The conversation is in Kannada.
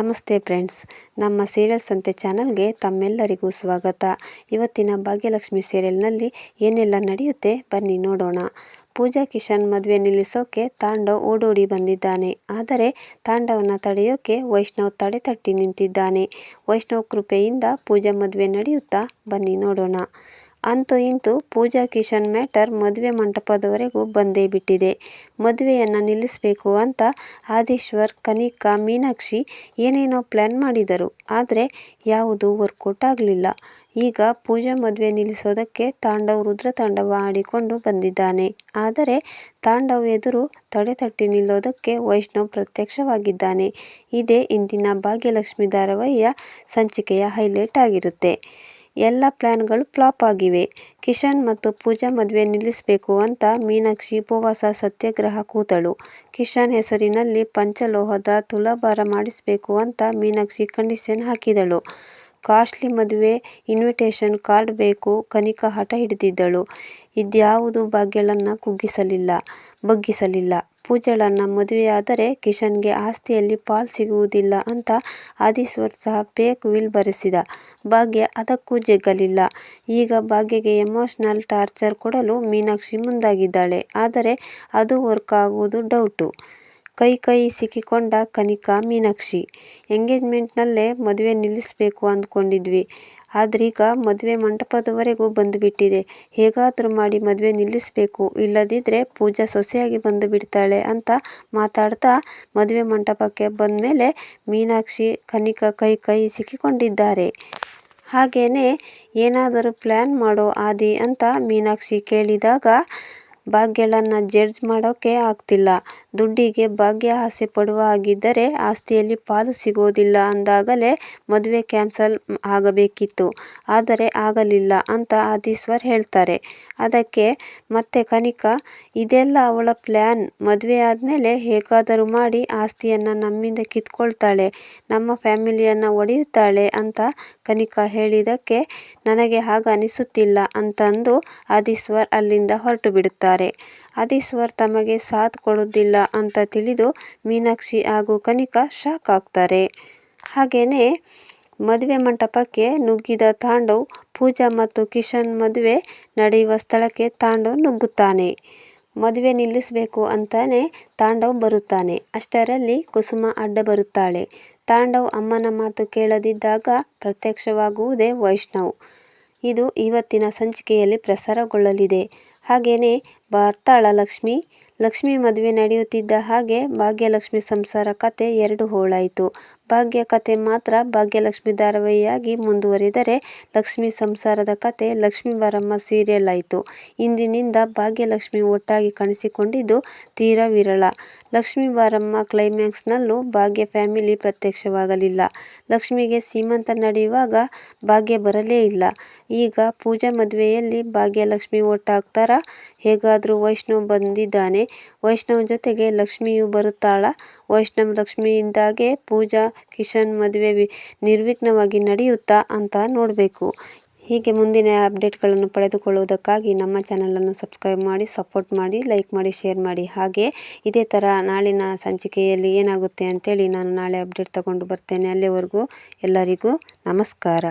ನಮಸ್ತೆ ಫ್ರೆಂಡ್ಸ್. ನಮ್ಮ ಸೀರಿಯಲ್ ಸಂತೆ ಚಾನಲ್ಗೆ ತಮ್ಮೆಲ್ಲರಿಗೂ ಸ್ವಾಗತ. ಇವತ್ತಿನ ಭಾಗ್ಯಲಕ್ಷ್ಮಿ ಸೀರಿಯಲ್ನಲ್ಲಿ ಏನೆಲ್ಲ ನಡೆಯುತ್ತೆ ಬನ್ನಿ ನೋಡೋಣ. ಪೂಜಾ ಕಿಶನ್ ಮದುವೆ ನಿಲ್ಲಿಸೋಕೆ ತಾಂಡವ್ ಓಡೋಡಿ ಬಂದಿದ್ದಾನೆ. ಆದರೆ ತಾಂಡವನ ತಡೆಯೋಕೆ ವೈಷ್ಣವ್ ತಡೆ ತಟ್ಟಿ ನಿಂತಿದ್ದಾನೆ. ವೈಷ್ಣವ್ ಕೃಪೆಯಿಂದ ಪೂಜಾ ಮದುವೆ ನಡೆಯುತ್ತಾ ಬನ್ನಿ ನೋಡೋಣ. ಅಂತೂ ಇಂತೂ ಪೂಜಾ ಕಿಶನ್ ಮ್ಯಾಟರ್ ಮದುವೆ ಮಂಟಪದವರೆಗೂ ಬಂದೇ ಬಿಟ್ಟಿದೆ. ಮದುವೆಯನ್ನು ನಿಲ್ಲಿಸಬೇಕು ಅಂತ ಆದೀಶ್ವರ್, ಕನಿಕಾ, ಮೀನಾಕ್ಷಿ ಏನೇನೋ ಪ್ಲ್ಯಾನ್ ಮಾಡಿದರು. ಆದರೆ ಯಾವುದೂ ವರ್ಕೌಟ್ ಆಗಲಿಲ್ಲ. ಈಗ ಪೂಜಾ ಮದುವೆ ನಿಲ್ಲಿಸೋದಕ್ಕೆ ತಾಂಡವ್ ರುದ್ರ ತಾಂಡವ ಆಡಿಕೊಂಡು ಬಂದಿದ್ದಾನೆ. ಆದರೆ ತಾಂಡವ್ ಎದುರು ತಡೆತಟ್ಟಿ ನಿಲ್ಲೋದಕ್ಕೆ ವೈಷ್ಣವ್ ಪ್ರತ್ಯಕ್ಷವಾಗಿದ್ದಾನೆ. ಇದೇ ಇಂದಿನ ಭಾಗ್ಯಲಕ್ಷ್ಮಿ ಧಾರಾವಾಹಿಯ ಸಂಚಿಕೆಯ ಹೈಲೈಟ್ ಆಗಿರುತ್ತೆ. ಎಲ್ಲ ಪ್ಲ್ಯಾನ್ಗಳು ಫ್ಲಾಪ್ ಆಗಿವೆ. ಕಿಶನ್ ಮತ್ತು ಪೂಜಾ ಮದುವೆ ನಿಲ್ಲಿಸಬೇಕು ಅಂತ ಮೀನಾಕ್ಷಿ ಉಪವಾಸ ಸತ್ಯಾಗ್ರಹ ಕೂತಳು. ಕಿಶನ್ ಹೆಸರಿನಲ್ಲಿ ಪಂಚಲೋಹದ ತುಲಾಭಾರ ಮಾಡಿಸಬೇಕು ಅಂತ ಮೀನಾಕ್ಷಿ ಕಂಡೀಷನ್ ಹಾಕಿದಳು. ಕಾಸ್ಟ್ಲಿ ಮದುವೆ ಇನ್ವಿಟೇಷನ್ ಕಾರ್ಡ್ ಬೇಕು ಕನಿಕಾ ಹಠ ಹಿಡಿದಿದ್ದಳು. ಇದ್ಯಾವುದೂ ಭಾಗ್ಯಳನ್ನ ಕುಗ್ಗಿಸಲಿಲ್ಲ, ಬಗ್ಗಿಸಲಿಲ್ಲ. ಪೂಜಾಳನ್ನ ಮದುವೆಯಾದರೆ ಕಿಶನ್ಗೆ ಆಸ್ತಿಯಲ್ಲಿ ಪಾಲ್ ಸಿಗುವುದಿಲ್ಲ ಅಂತ ಆದೀಶ್ವರ್ ಸಹ ಪೇಕ್ ವಿಲ್ ಬರೆಸಿದ. ಭಾಗ್ಯ ಅದಕ್ಕೂ ಜಗ್ಗಲಿಲ್ಲ. ಈಗ ಭಾಗ್ಯಗೆ ಎಮೋಷನಲ್ ಟಾರ್ಚರ್ ಕೊಡಲು ಮೀನಾಕ್ಷಿ ಮುಂದಾಗಿದ್ದಾಳೆ. ಆದರೆ ಅದು ವರ್ಕ್ ಆಗುವುದು ಡೌಟು ಕೈ ಕೈ ಸಿಕ್ಕಿಕೊಂಡ ಕನಿಕಾ ಮೀನಾಕ್ಷಿ. ಎಂಗೇಜ್ಮೆಂಟ್ನಲ್ಲೇ ಮದುವೆ ನಿಲ್ಲಿಸಬೇಕು ಅಂದ್ಕೊಂಡಿದ್ವಿ. ಆದ್ರೀಗ ಮದುವೆ ಮಂಟಪದವರೆಗೂ ಬಂದುಬಿಟ್ಟಿದೆ. ಹೇಗಾದರೂ ಮಾಡಿ ಮದುವೆ ನಿಲ್ಲಿಸಬೇಕು. ಇಲ್ಲದಿದ್ರೆ ಪೂಜಾ ಸೊಸೆಯಾಗಿ ಬಂದು ಬಿಡ್ತಾಳೆ ಅಂತ ಮಾತಾಡ್ತಾ ಮದುವೆ ಮಂಟಪಕ್ಕೆ ಬಂದಮೇಲೆ ಮೀನಾಕ್ಷಿ, ಕನಿಕಾ ಕೈ ಕೈ ಸಿಕ್ಕಿಕೊಂಡಿದ್ದಾರೆ. ಹಾಗೇನೇ ಏನಾದರೂ ಪ್ಲ್ಯಾನ್ ಮಾಡೋ ಆದಿ ಅಂತ ಮೀನಾಕ್ಷಿ ಕೇಳಿದಾಗ ಭಾಗ್ಯಳನ್ನ ಜಡ್ಜ್ ಮಾಡೋಕೆ ಆಗ್ತಿಲ್ಲ. ದುಡ್ಡಿಗೆ ಭಾಗ್ಯ ಆಸೆ ಪಡುವ ಹಾಗಿದ್ದರೆ ಆಸ್ತಿಯಲ್ಲಿ ಪಾಲು ಸಿಗೋದಿಲ್ಲ ಅಂದಾಗಲೇ ಮದುವೆ ಕ್ಯಾನ್ಸಲ್ ಆಗಬೇಕಿತ್ತು. ಆದರೆ ಆಗಲಿಲ್ಲ ಅಂತ ಆದೀಶ್ವರ್ ಹೇಳ್ತಾರೆ. ಅದಕ್ಕೆ ಮತ್ತೆ ಕನಿಕಾ, ಇದೆಲ್ಲ ಅವಳ ಪ್ಲ್ಯಾನ್ ಮದುವೆ ಆದಮೇಲೆ ಹೇಗಾದರೂ ಮಾಡಿ ಆಸ್ತಿಯನ್ನ ನಮ್ಮಿಂದ ಕಿತ್ಕೊಳ್ತಾಳೆ, ನಮ್ಮ ಫ್ಯಾಮಿಲಿಯನ್ನ ಒಡೆಯುತ್ತಾಳೆ ಅಂತ ಕನಿಕಾ ಹೇಳಿದಕ್ಕೆ ನನಗೆ ಹಾಗ ಅನಿಸುತ್ತಿಲ್ಲ ಅಂತಂದು ಆದೀಶ್ವರ್ ಅಲ್ಲಿಂದ ಹೊರಟು ಬಿಡುತ್ತಾರೆ ಆದೀಶ್ವರ್ ತಮಗೆ ಸಾಥ್ ಕೊಡೋದಿಲ್ಲ ಅಂತ ತಿಳಿದು ಮೀನಾಕ್ಷಿ ಹಾಗೂ ಕನಿಕಾ ಶಾಕ್ ಆಗ್ತಾರೆ. ಹಾಗೇನೇ ಮದುವೆ ಮಂಟಪಕ್ಕೆ ನುಗ್ಗಿದ ತಾಂಡವ್, ಪೂಜಾ ಮತ್ತು ಕಿಶನ್ ಮದುವೆ ನಡೆಯುವ ಸ್ಥಳಕ್ಕೆ ತಾಂಡವ್ ನುಗ್ಗುತ್ತಾನೆ. ಮದುವೆ ನಿಲ್ಲಿಸಬೇಕು ಅಂತಾನೆ ತಾಂಡವ್ ಬರುತ್ತಾನೆ. ಅಷ್ಟರಲ್ಲಿ ಕುಸುಮ ಅಡ್ಡ ಬರುತ್ತಾಳೆ. ತಾಂಡವ್ ಅಮ್ಮನ ಮಾತು ಕೇಳದಿದ್ದಾಗ ಪ್ರತ್ಯಕ್ಷವಾಗುವುದೇ ವೈಷ್ಣವ್. ಇದು ಇವತ್ತಿನ ಸಂಚಿಕೆಯಲ್ಲಿ ಪ್ರಸಾರಗೊಳ್ಳಲಿದೆ. ಹಾಗೇನೇ ಬರ್ತಾಳ ಲಕ್ಷ್ಮಿ. ಲಕ್ಷ್ಮಿ ಮದುವೆ ನಡೆಯುತ್ತಿದ್ದ ಹಾಗೆ ಭಾಗ್ಯಲಕ್ಷ್ಮಿ ಸಂಸಾರ ಕತೆ ಎರಡು ಹೋಳಾಯಿತು. ಭಾಗ್ಯ ಕತೆ ಮಾತ್ರ ಭಾಗ್ಯಲಕ್ಷ್ಮಿ ಧಾರಾವಾಹಿಯಾಗಿ ಮುಂದುವರಿದರೆ ಲಕ್ಷ್ಮಿ ಸಂಸಾರದ ಕತೆ ಲಕ್ಷ್ಮಿ ಬಾರಮ್ಮ ಸೀರಿಯಲ್ ಆಯಿತು. ಇಂದಿನಿಂದ ಭಾಗ್ಯಲಕ್ಷ್ಮಿ ಒಟ್ಟಾಗಿ ಕಾಣಿಸಿಕೊಂಡಿದ್ದು ತೀರಾ ವಿರಳ. ಲಕ್ಷ್ಮಿ ಬಾರಮ್ಮ ಕ್ಲೈಮ್ಯಾಕ್ಸ್ನಲ್ಲೂ ಭಾಗ್ಯ ಫ್ಯಾಮಿಲಿ ಪ್ರತ್ಯಕ್ಷವಾಗಲಿಲ್ಲ. ಲಕ್ಷ್ಮಿಗೆ ಸೀಮಂತ ನಡೆಯುವಾಗ ಭಾಗ್ಯ ಬರಲೇ ಇಲ್ಲ. ಈಗ ಪೂಜಾ ಮದುವೆಯಲ್ಲಿ ಭಾಗ್ಯಲಕ್ಷ್ಮಿ ಒಟ್ಟಾಗ್ತಾರಾ? ಹೇಗಾದರೂ ವೈಷ್ಣವ್ ಬಂದಿದ್ದಾನೆ. ವೈಷ್ಣವ್ ಜೊತೆಗೆ ಲಕ್ಷ್ಮಿಯು ಬರುತ್ತಾಳ. ವೈಷ್ಣವ್ ಲಕ್ಷ್ಮಿಯಿಂದಾಗೆ ಪೂಜಾ, ಕಿಶನ್ ಮದುವೆ ನಿರ್ವಿಘ್ನವಾಗಿ ನಡೆಯುತ್ತಾ ಅಂತ ನೋಡಬೇಕು. ಹೀಗೆ ಮುಂದಿನ ಅಪ್ಡೇಟ್ಗಳನ್ನು ಪಡೆದುಕೊಳ್ಳುವುದಕ್ಕಾಗಿ ನಮ್ಮ ಚಾನಲನ್ನು ಸಬ್ಸ್ಕ್ರೈಬ್ ಮಾಡಿ, ಸಪೋರ್ಟ್ ಮಾಡಿ, ಲೈಕ್ ಮಾಡಿ, ಶೇರ್ ಮಾಡಿ. ಹಾಗೆ ಇದೇ ಥರ ನಾಳಿನ ಸಂಚಿಕೆಯಲ್ಲಿ ಏನಾಗುತ್ತೆ ಅಂತೇಳಿ ನಾನು ನಾಳೆ ಅಪ್ಡೇಟ್ ತಗೊಂಡು ಬರ್ತೇನೆ. ಅಲ್ಲಿವರೆಗೂ ಎಲ್ಲರಿಗೂ ನಮಸ್ಕಾರ.